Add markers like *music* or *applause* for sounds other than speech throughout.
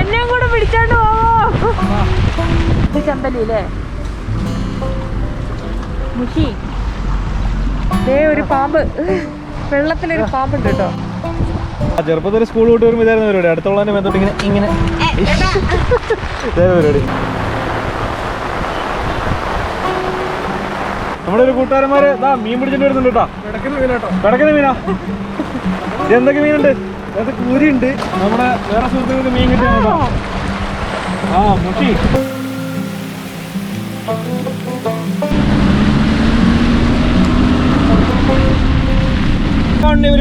എന്നെയും കൂടെ പിടിച്ചോണ്ട് പോവോ. ഇത് ചമ്പലി അല്ലേ മുഷി. ദേ ഒരു പാമ്പ്. വെള്ളത്തിലൊരു പാമ്പുണ്ട് കേട്ടോ. ചെറുപ്പത്തിൽ സ്കൂൾ വിട്ട് വരുമ്പോൾ ഇതായിരുന്നു പരിപാടി. അടുത്തുള്ള ബന്ധപ്പെട്ട് ഇങ്ങനെ ഇങ്ങനെ. പരിപാടി. നമ്മുടെ ഒരു കൂട്ടുകാരന്മാര് ഇതാ മീൻ പിടിച്ചിട്ട് വരുന്നുണ്ട് കേട്ടോ. കിടക്കുന്ന മീനാ എന്തൊക്കെ മീനുണ്ട്? അത് കൂരിയുണ്ട് നമ്മുടെ വേറെ സുഹൃത്തുക്കൾക്ക് മീൻ കിട്ടിയാണ് കേട്ടോ ആ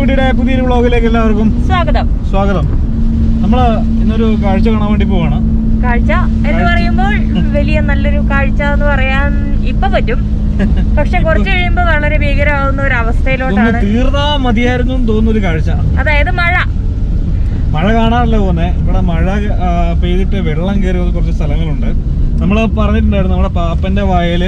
വീഡിയോയുടെ പുതിയൊരു വ്ളോഗിലേക്ക് എല്ലാവർക്കും സ്വാഗതം. സ്വാഗതം. നമ്മൾ ഇന്നൊരു കാഴ്ച കാണാൻ വേണ്ടി പോവാണ്. കാഴ്ച എന്ന് പറയുമ്പോൾ വലിയ നല്ലൊരു കാഴ്ച എന്ന് പറയാൻ ഇപ്പൊ പറ്റും. പക്ഷെ കുറച്ച് കഴിയുമ്പോ വളരെ ഭീകരമാവുന്ന ഒരു അവസ്ഥയിലോട്ടാണ്. തീർന്നാ മതിയായിരുന്നു തോന്നുന്നൊരു കാഴ്ച. അതായത് മഴ. മഴ കാണാറില്ല പോന്നെ ഇവിടെ മഴ പെയ്തിട്ട് വെള്ളം കയറിയ കുറച്ച് സ്ഥലങ്ങളുണ്ട്. നമ്മൾ പറഞ്ഞിട്ടുണ്ടായിരുന്നു നമ്മുടെ പാപ്പന്റെ വയൽ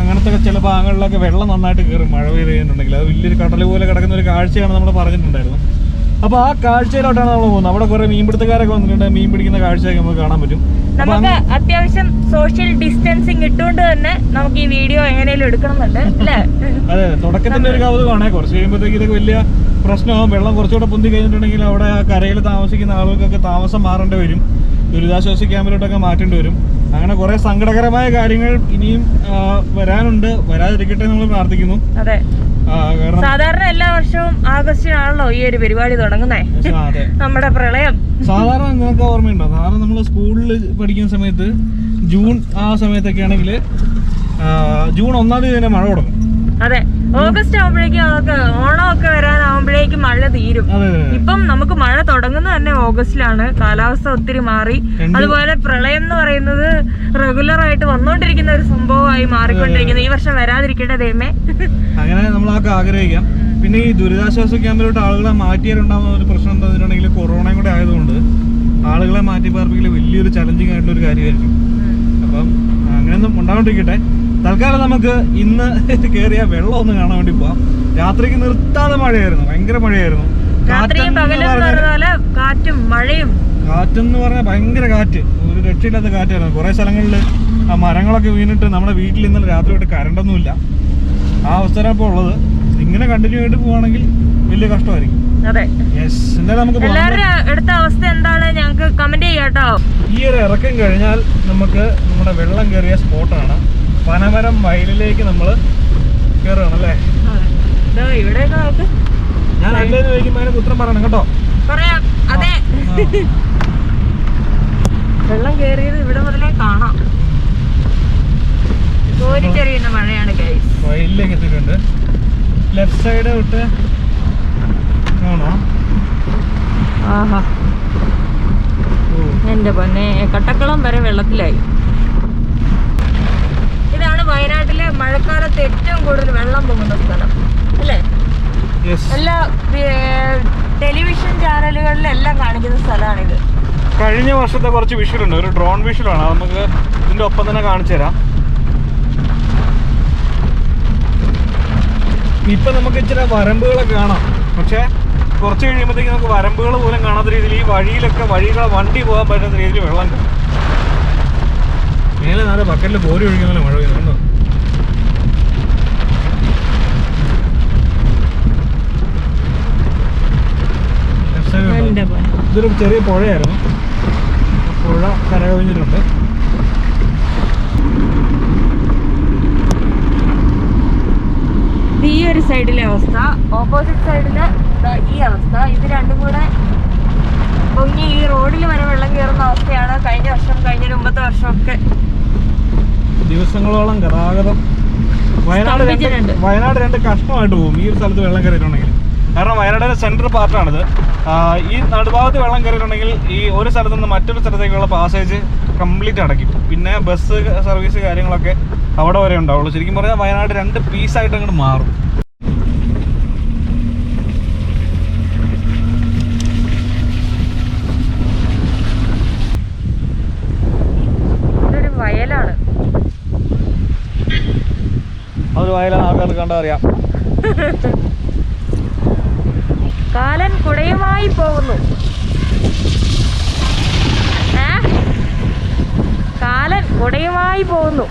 അങ്ങനത്തെ ചില ഭാഗങ്ങളിലൊക്കെ വെള്ളം നന്നായിട്ട് കയറും മഴ പെയ്ത് കഴിഞ്ഞിട്ടുണ്ടെങ്കിൽ. അത് വലിയൊരു കടൽ പോലെ കിടക്കുന്ന ഒരു കാഴ്ചയാണ് നമ്മൾ പറഞ്ഞിട്ടുണ്ടായിരുന്നു. അപ്പോൾ ആ കാഴ്ചയിലോട്ടാണ് നമ്മൾ പോകുന്നത്. അവിടെ കുറേ മീൻപിടുത്തക്കാരൊക്കെ വന്നിട്ടുണ്ട്. മീൻ പിടിക്കുന്ന കാഴ്ചയൊക്കെ നമുക്ക് കാണാൻ പറ്റും. നമുക്ക് അത്യാവശ്യം സോഷ്യൽ ഡിസ്റ്റൻസിങ് ഇട്ടുകൊണ്ട് തന്നെ നമുക്ക് ഈ വീഡിയോ എങ്ങനെയും എടുക്കണമെന്നുണ്ട് അല്ലേ? അതെ തുടക്കത്തിന്റെ ഒരു കൗതുകമാണ് കുറച്ച് കഴിയുമ്പോഴത്തേക്ക് ഇതൊക്കെ വലിയ പ്രശ്നമാകും വെള്ളം കുറച്ചുകൂടെ പൊന്തി കഴിഞ്ഞിട്ടുണ്ടെങ്കിൽ അവിടെ ആ കരയിൽ താമസിക്കുന്ന ആളുകൾക്കൊക്കെ താമസം മാറേണ്ടി വരും. ദുരിതാശ്വാസ ക്യാമ്പിലോട്ടൊക്കെ മാറ്റേണ്ടി വരും. അങ്ങനെ കുറെ സങ്കടകരമായ കാര്യങ്ങൾ ഇനിയും വരാനുണ്ട്. വരാതിരിക്കട്ടെ നമ്മൾ പ്രാർത്ഥിക്കുന്നു. അതെ. സാധാരണ എല്ലാ വർഷവും ആഗസ്റ്റിനാണല്ലോ ഈ ഒരു പരിപാടി തുടങ്ങുന്നേ. നമ്മുടെ പ്രളയം. സാധാരണ നിങ്ങൾക്ക് ഓർമ്മയുണ്ടോ? സാധാരണ നമ്മൾ സ്കൂളിൽ പഠിക്കുന്ന സമയത്ത് ജൂൺ ആ സമയത്തൊക്കെ ആണെങ്കിൽ ജൂൺ ഒന്നാം തീയതി തന്നെ മഴ തുടങ്ങും. അതെ ഓഗസ്റ്റ് ആവുമ്പോഴേക്കും നമുക്ക് ഓണമൊക്കെ വരാനാവുമ്പോഴേക്കും മഴ തീരും. ഇപ്പം നമുക്ക് മഴ തുടങ്ങുന്നത് തന്നെ ഓഗസ്റ്റിലാണ് കാലാവസ്ഥ ഒത്തിരി മാറി. അതുപോലെ പ്രളയം എന്ന് പറയുന്നത് റെഗുലർ ആയിട്ട് വന്നുകൊണ്ടിരിക്കുന്ന ഒരു സംഭവമായി മാറിക്കൊണ്ടിരിക്കുന്നത് ഈ വർഷം വരാതിരിക്കട്ടെ ദൈവമേ. അങ്ങനെ നമ്മളൊക്കെ ആഗ്രഹിക്കാം. പിന്നെ ഈ ദുരിതാശ്വാസ ക്യാമ്പിലോട്ട് ആളുകളെ മാറ്റിയാലുണ്ടാകുന്ന ഒരു പ്രശ്നം എന്താ വെച്ചിട്ടുണ്ടെങ്കിൽ കൊറോണയും കൂടെ ആയതുകൊണ്ട് ആളുകളെ മാറ്റി പാർപ്പിക്കൽ വലിയൊരു ചലഞ്ചിങ് ആയിട്ടുള്ള ഒരു കാര്യമായിരിക്കും. അപ്പം അങ്ങനെയൊന്നും ഉണ്ടാവാണ്ടിരിക്കട്ടെ. തൽക്കാലം നമുക്ക് ഇന്ന് *laughs* കയറിയ വെള്ളം ഒന്ന് കാണാൻ വേണ്ടി പോവാം. രാത്രിക്ക് നിർത്താതെ മഴയായിരുന്നു. ഭയങ്കര മഴയായിരുന്നു. രാത്രിയും പകലും എന്ന് പറഞ്ഞാൽ- കാറ്റും മഴയും. കാറ്റെന്ന് പറഞ്ഞാൽ ഭയങ്കര കാറ്റ്. ഒരു രക്ഷയില്ലാത്ത കാറ്റായിരുന്നു. കുറേ സ്ഥലങ്ങളിൽ ആ മരങ്ങളൊക്കെ വീണിട്ട് നമ്മുടെ വീട്ടിൽ ഇന്നലെ രാത്രി തൊട്ട് കരണ്ടൊന്നുമില്ല. ആ അവസരം ഇപ്പോൾ ഉള്ളത്. ഇങ്ങനെ കണ്ടിന്യൂ ആയിട്ട് പോവാണെങ്കിൽ വലിയ കഷ്ടമായിരിക്കും. അവസ്ഥ എന്താണ്? ഞങ്ങൾക്ക് കമന്റ് ചെയ്യാട്ടോ. ഈ ഒരു ഇറക്കം കഴിഞ്ഞാൽ നമുക്ക് നമ്മുടെ വെള്ളം കയറിയ സ്പോട്ടാണ് പനമരം വയലിലേക്ക് നമ്മൾ കയറുകയാണ് അല്ലേ ഞാൻ അല്ലേന്ന് ചോദിക്കുമ്പോൾ ഉത്തരം പറയണം കേട്ടോ. പറയാം. അതെ. വെള്ളം കയറിയത് ഇവിടെ മുതലേ കാണാം. കോരിച്ചെറിയുന്ന മഴയാണ് ഗൈസ് വയലിലേക്ക് എത്തിയിട്ടുണ്ട്. ലെഫ്റ്റ് സൈഡ് തൊട്ട് കാണാം. ആഹാ. എന്റെ പൊന്നെ കട്ടക്കുളം വരെ വെള്ളത്തിലായി. വയനാട്ടിലെ മഴക്കാലത്ത് ഏറ്റവും കൂടുതൽ വെള്ളം പോകുന്ന സ്ഥലം. അല്ലേ? എല്ലാ ടെലിവിഷൻ ചാനലുകളിലെല്ലാം കാണിക്കുന്ന സ്ഥലമാണിത്. കഴിഞ്ഞ വർഷത്തെ കുറച്ച് വിഷ്വൽ ഉണ്ട് ഒരു ഡ്രോൺ വിഷ്വലാണ് അത് നമുക്ക് ഇതിന്റെ ഒപ്പം തന്നെ കാണിച്ചു തരാം. ഇപ്പൊ നമുക്ക് ഇച്ചിരി വരമ്പുകളൊക്കെ കാണാം. പക്ഷെ കുറച്ച് കഴിയുമ്പോഴത്തേക്ക് നമുക്ക് വരമ്പുകൾ പോലും കാണാത്ത രീതിയിൽ ഈ വഴിയിലൊക്കെ വഴികളെ വണ്ടി പോകാൻ പറ്റുന്ന രീതിയിൽ വെള്ളം കാണും. മേലെ നാല് ബക്കറ്റിൽ കോരി ഒഴിക്കുന്ന മഴ പെയ്യുന്നുണ്ടോ Left side കണ്ടോ? എന്റെ പൊന്നെ ഇതൊരു ചെറിയ പുഴയായിരുന്നു. പുഴ കരകവിഞ്ഞിട്ടുണ്ട്. ഈ ഒരു സൈഡിലെ അവസ്ഥ ഓപ്പോസിറ്റ് സൈഡിൽ ഈ അവസ്ഥ. ഇത് രണ്ടും കൂടെ പൊങ്ങി ഈ റോഡിൽ വരെ വെള്ളം കയറുന്ന അവസ്ഥയാണ്. കഴിഞ്ഞ വർഷം കഴിഞ്ഞ മുമ്പത്തെ വർഷമൊക്കെ ദിവസങ്ങളോളം ഗതാഗതം വയനാട് വയനാട് രണ്ട് കഷ്ടമായിട്ട് പോകും. ഈ ഒരു സ്ഥലത്ത് വെള്ളം കയറിയിട്ടുണ്ടെങ്കിൽ. കാരണം വയനാടിന്റെ സെൻട്രൽ പാർട്ടാണിത്. ഈ നടുഭാഗത്ത് വെള്ളം കയറിയിട്ടുണ്ടെങ്കിൽ ഈ ഒരു സ്ഥലത്ത് നിന്ന് മറ്റൊരു സ്ഥലത്തേക്കുള്ള പാസേജ് കംപ്ലീറ്റ് അടയ്ക്കും. പിന്നെ ബസ് സർവീസ് കാര്യങ്ങളൊക്കെ അവിടെ വരെ ഉണ്ടാവുള്ളൂ. ശരിക്കും പറഞ്ഞാൽ വയനാട് രണ്ട് പീസായിട്ട് അങ്ങോട്ട് മാറും. അതൊരു വയലാണ് ആൾക്കാർക്ക് കണ്ടറിയാം അറിയാം. *laughs* കാലൻ കുടയുമായി പോകുന്നു. ഏ? കാലൻ കുടയുമായി പോകുന്നു.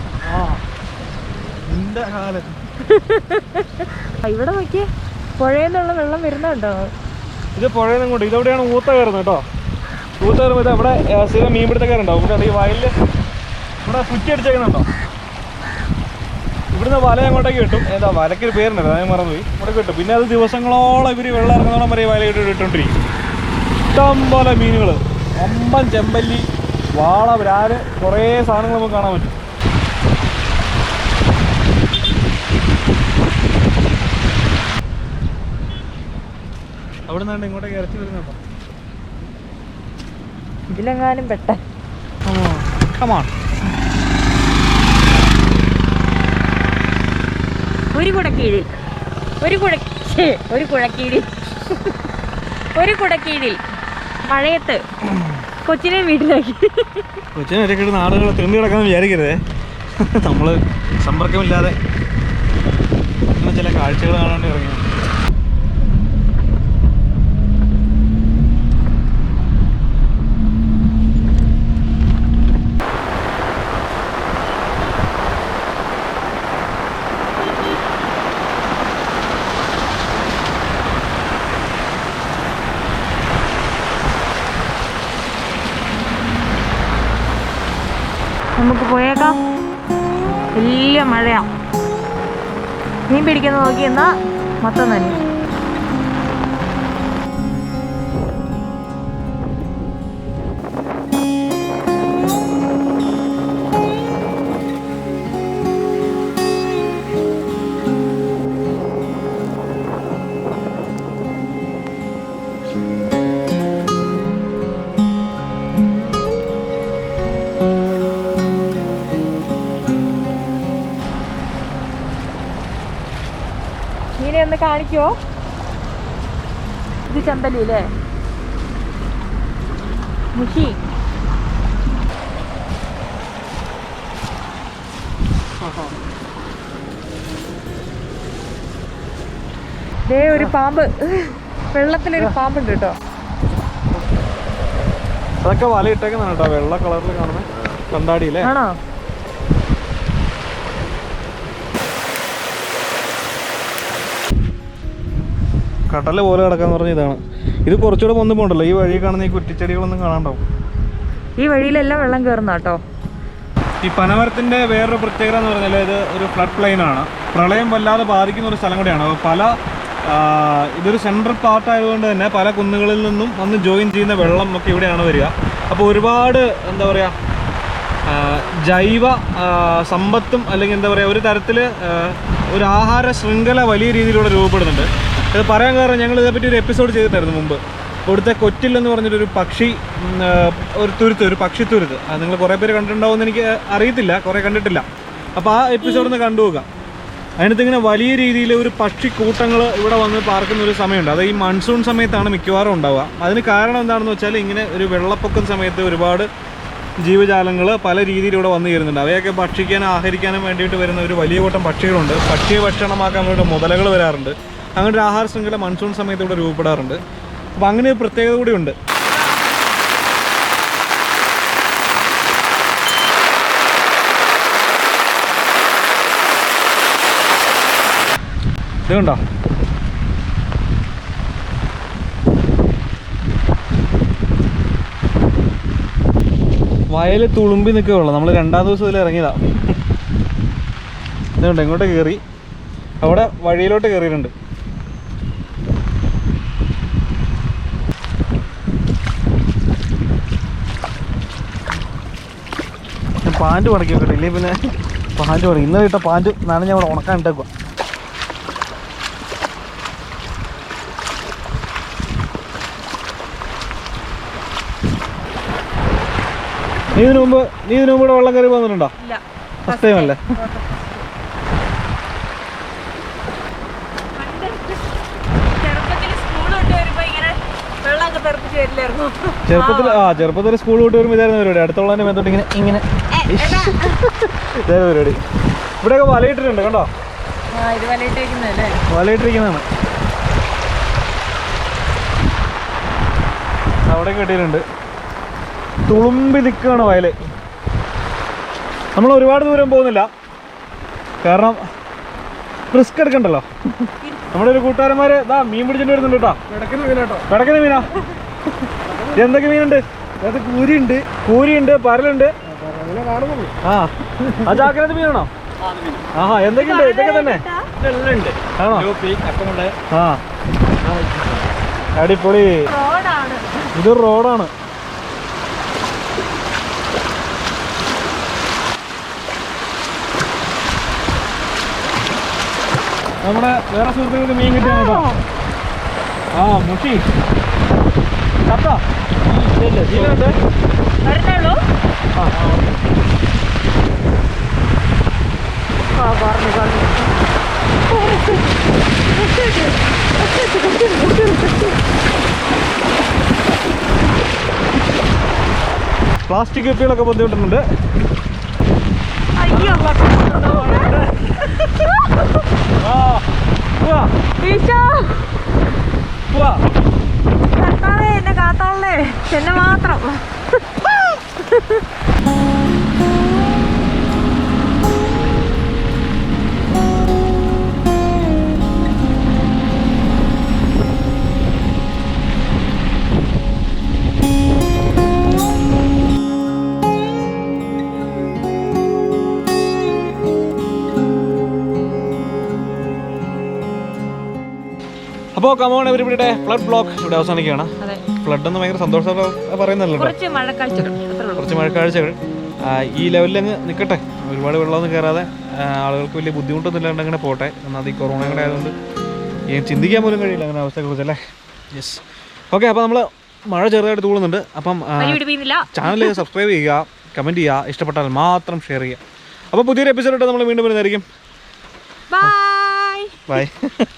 ഇവിടെ നോക്കിയേ. പുഴയിൽ നിന്നുള്ള വെള്ളം വരുന്നുണ്ടോ ഇത് പുഴയിൽ നിന്ന് കൊണ്ട് ഇതെവിടെയാണ് ഊത്ത കയറുന്നത് കേട്ടോ. ഊത്ത കയറുമ്പോൾ ഇത് അവിടെ സ്ഥിരം മീൻപിടുത്തക്കാരുണ്ടാവും. ഇവിടെ ഈ വയലിൽ ഇവിടെ കുറ്റി അടിച്ചേക്കുന്നുണ്ടോ? ഇവിടുന്ന് വല അങ്ങോട്ടേക്ക് കിട്ടും. ഏതാ വലയ്ക്കൊരു പേരുണ്ട് ഞാൻ മറന്നുപോയി. ഇവിടെ കിട്ടും. പിന്നെ അത് ദിവസങ്ങളോളം ഇവർ വെള്ളം ഇറങ്ങുന്നോളം വരെ വലയിട്ട് വല ഇട്ട് ഇട്ടുകൊണ്ടിരിക്കും ഇഷ്ടം പോലെ മീനുകൾ അമ്പൻ ചെമ്പല്ലി വാള വ്രാൽ കുറേ സാധനങ്ങൾ നമുക്ക് കാണാൻ പറ്റും. അവിടെ നിന്നാണ്ട് ഇങ്ങോട്ടേക്ക് ഇറച്ചി വരുന്നുണ്ടോ ഇതിലെങ്ങാനും പെട്ടെന്ന് കമാൺ ഒരു കുടക്കീഴിൽ. ഒരു കുട ഒരു കുഴക്കീഴിൽ ഒരു കുടക്കീഴിൽ. മഴയത്ത് കൊച്ചിനെ വീട്ടിലാക്കി. കൊച്ചിനെ നാടുകൾ തിണ്ടി കിടക്കാന്ന് വിചാരിക്കരുതേ. നമ്മൾ സമ്പർക്കമില്ലാതെ ചില കാഴ്ചകൾ കാണാണ്ട് ഇറങ്ങി നമുക്ക് പോയേക്കാം. വലിയ മഴയാണ് മീൻ പിടിക്കുന്ന നോക്കി എന്നാൽ മൊത്തം തന്നെ കാണിക്കുവോ ഇത് ചെമ്പല്ലി അല്ലേ മുഷി ദേ ഒരു പാമ്പ്. വെള്ളത്തിലൊരു പാമ്പുണ്ട് കേട്ടോ. അതൊക്കെ വല ഇട്ടേക്കുന്നാണ് കേട്ടോ. വെള്ള കളറിൽ കാണുന്നത് കണ്ടാടിയില്ലേ ആണോ? കടൽ പോലെ കിടക്കാന്ന് പറഞ്ഞ ഇതാണ്. ഇത് കുറച്ചുകൂടെ മുന്ന് പോണ്ടല്ലോ. ഈ വഴി കാണുന്ന ഈ കുറ്റിച്ചെടികളൊന്നും കാണാണ്ടാവും. ഈ വഴിയിലെല്ലാം വെള്ളം കയറുന്ന കേട്ടോ. ഈ പനമരത്തിന്റെ വേറൊരു പ്രത്യേകത എന്ന് പറഞ്ഞാൽ ഇത് ഒരു ഫ്ലഡ് പ്ലെയിൻ ആണ്. പ്രളയം വല്ലാതെ ബാധിക്കുന്ന ഒരു സ്ഥലം കൂടിയാണ്. പല ഇതൊരു സെൻട്രൽ പാർട്ട് ആയതുകൊണ്ട് തന്നെ പല കുന്നുകളിൽ നിന്നും വന്ന് ജോയിൻ ചെയ്യുന്ന വെള്ളം ഒക്കെ ഇവിടെയാണ് വരിക. അപ്പോൾ ഒരുപാട് എന്താ പറയുക ജൈവ സമ്പത്തും അല്ലെങ്കിൽ എന്താ പറയുക ഒരു തരത്തിൽ ഒരു ആഹാര ശൃംഖല വലിയ രീതിയിലൂടെ രൂപപ്പെടുന്നുണ്ട്. ഇത് പറയാൻ കാരണം ഞങ്ങൾ ഇതേപ്പറ്റി ഒരു എപ്പിസോഡ് ചെയ്തിട്ടായിരുന്നു മുമ്പ്. ഇവിടുത്തെ കൊറ്റില്ലെന്ന് പറഞ്ഞിട്ടൊരു പക്ഷി ഒരു തുരുത്ത് ഒരു പക്ഷി തുരുത്ത്. അത് നിങ്ങൾ കുറേ പേര് കണ്ടിട്ടുണ്ടാവുമെന്ന് എനിക്ക് അറിയത്തില്ല കുറേ കണ്ടിട്ടില്ല. അപ്പോൾ ആ എപ്പിസോഡ് ഒന്ന് കണ്ടുപോകാം അതിനകത്ത് ഇങ്ങനെ വലിയ രീതിയിൽ ഒരു പക്ഷി കൂട്ടങ്ങൾ ഇവിടെ വന്ന് പാർക്കുന്ന ഒരു സമയമുണ്ട്. അത് ഈ മൺസൂൺ സമയത്താണ് മിക്കവാറും ഉണ്ടാവുക. അതിന് കാരണം എന്താണെന്ന് വെച്ചാൽ ഇങ്ങനെ ഒരു വെള്ളപ്പൊക്കം സമയത്ത് ഒരുപാട് ജീവജാലങ്ങൾ പല രീതിയിൽ ഇവിടെ വന്നു ചേരുന്നുണ്ട്. അവയൊക്കെ ഭക്ഷിക്കാനും ആഹരിക്കാനും വേണ്ടിയിട്ട് വരുന്ന ഒരു വലിയ കൂട്ടം പക്ഷികളുണ്ട്. പക്ഷിയെ ഭക്ഷണമാക്കാൻ വേണ്ടിയിട്ട് മുതലകൾ വരാറുണ്ട്. അങ്ങനെ ആഹാര ശൃംഖല മൺസൂൺ സമയത്ത് ഇവിടെ രൂപപ്പെടാറുണ്ട്. അപ്പോൾ അങ്ങനെ ഒരു പ്രത്യേകത കൂടിയുണ്ട് ഇതുണ്ടോ വയൽ തുളുമ്പി നിൽക്കുകയുള്ളു. നമ്മൾ രണ്ടാം ദിവസം ഇതിൽ ഇറങ്ങിയതാ. ഇതുണ്ട് ഇങ്ങോട്ട് കയറി. അവിടെ വഴിയിലോട്ട് കയറിയിട്ടുണ്ട്. പാന്റ് മടക്കി വെക്കട്ടെ ഇല്ലേ പിന്നെ പാന്റ് മടക്കി ഇന്നലെ ഇട്ട പാന്റ് നനഞ്ഞ അവിടെ ഉണക്കാൻ ഇട്ടേക്കുക നീ ഇതിനു മുമ്പ് നീ ഇതിനു മുമ്പ് ഇവിടെ വെള്ളം കയറി വന്നിട്ടുണ്ടോ? ഫസ്റ്റ് ടൈം അല്ലേ? ചെറുപ്പത്തിൽ ആ ചെറുപ്പത്തിൽ സ്കൂൾ വിട്ട് വരുമ്പോൾ ഇതായിരുന്നു പരിപാടി. അടുത്തുള്ളതിന്റെ മേത്തോട്ട് ഇങ്ങനെ ഇങ്ങനെ. പരിപാടി. ഇവിടെ വലയിട്ടിട്ടുണ്ട് കണ്ടോ? വലയിട്ടിരിക്കുന്നതാണ്. അവിടെ കെട്ടിയിട്ടുണ്ട്. തുളുമ്പി നിൽക്കുകയാണ് വയൽ. നമ്മൾ ഒരുപാട് ദൂരം പോകുന്നില്ല. കാരണം റിസ്ക് എടുക്കണ്ടല്ലോ. നമ്മുടെ ഒരു കൂട്ടുകാരന്മാര് ഇതാ മീൻ പിടിച്ചിട്ട് വരുന്നുണ്ട് കേട്ടോ. കിടക്കുന്ന മീനാ എന്തൊക്കെ മീനുണ്ട്? അത് കൂരിയുണ്ട് കൂരിയുണ്ട് പരലുണ്ട്. ആ. ആ ചാക്കിനകത്ത് മീനാണോ? ആഹാ എന്തൊക്കെയുണ്ട്? ഇതൊക്കെ തന്നെ? ആണോ? ആ. അടിപൊളി. റോഡാണ്. ഇതൊരു റോഡാണ്. നമ്മുടെ വേറെ സുഹൃത്തുക്കൾക്ക് മീൻ കിട്ടിയാണ് ആ മുഷി. ഇല്ല ജീവനുണ്ട് വരുന്നുള്ളൂ? ആ ആ പറഞ്ഞു പറഞ്ഞു. പ്ലാസ്റ്റിക് കുപ്പികളൊക്കെ ബുദ്ധിമുട്ടുന്നുണ്ട് അയ്യോ ആ പോവാ ഈശോ. പോവാ കർത്താവേ കാത്തോളേ എന്നെ മാത്രം. അപ്പോൾ കമോൺ എവരിബിയുടെ ഫ്ലഡ് ബ്ലോക്ക് ഇവിടെ അവസാനിക്കുകയാണ്. ഫ്ലഡ് എന്ന് ഭയങ്കര സന്തോഷത്തോടെ പറയുന്നല്ലോ കുറച്ച് മഴക്കാഴ്ചകൾ. ഈ ലെവലിൽ അങ്ങ് നിൽക്കട്ടെ ഒരുപാട് വെള്ളമൊന്നും കയറാതെ ആളുകൾക്ക് വലിയ ബുദ്ധിമുട്ടൊന്നും ഇല്ലാണ്ട് അങ്ങനെ പോട്ടെ. എന്നാൽ ഈ കൊറോണ കൂടെ ആയതുകൊണ്ട് ചിന്തിക്കാൻ പോലും കഴിയില്ല അങ്ങനെ അവസ്ഥയെക്കുറിച്ച് അല്ലേ? യെസ് ഓക്കെ അപ്പോൾ നമ്മൾ മഴ ചെറുതായിട്ട് തൂളുന്നുണ്ട്. അപ്പം ചാനൽ സബ്സ്ക്രൈബ് ചെയ്യുക കമന്റ് ചെയ്യുക. ഇഷ്ടപ്പെട്ടാൽ മാത്രം ഷെയർ ചെയ്യുക. അപ്പോൾ പുതിയൊരു എപ്പിസോഡ് നമ്മൾ വീണ്ടും വരുന്നതായിരിക്കും. Bye bye *laughs*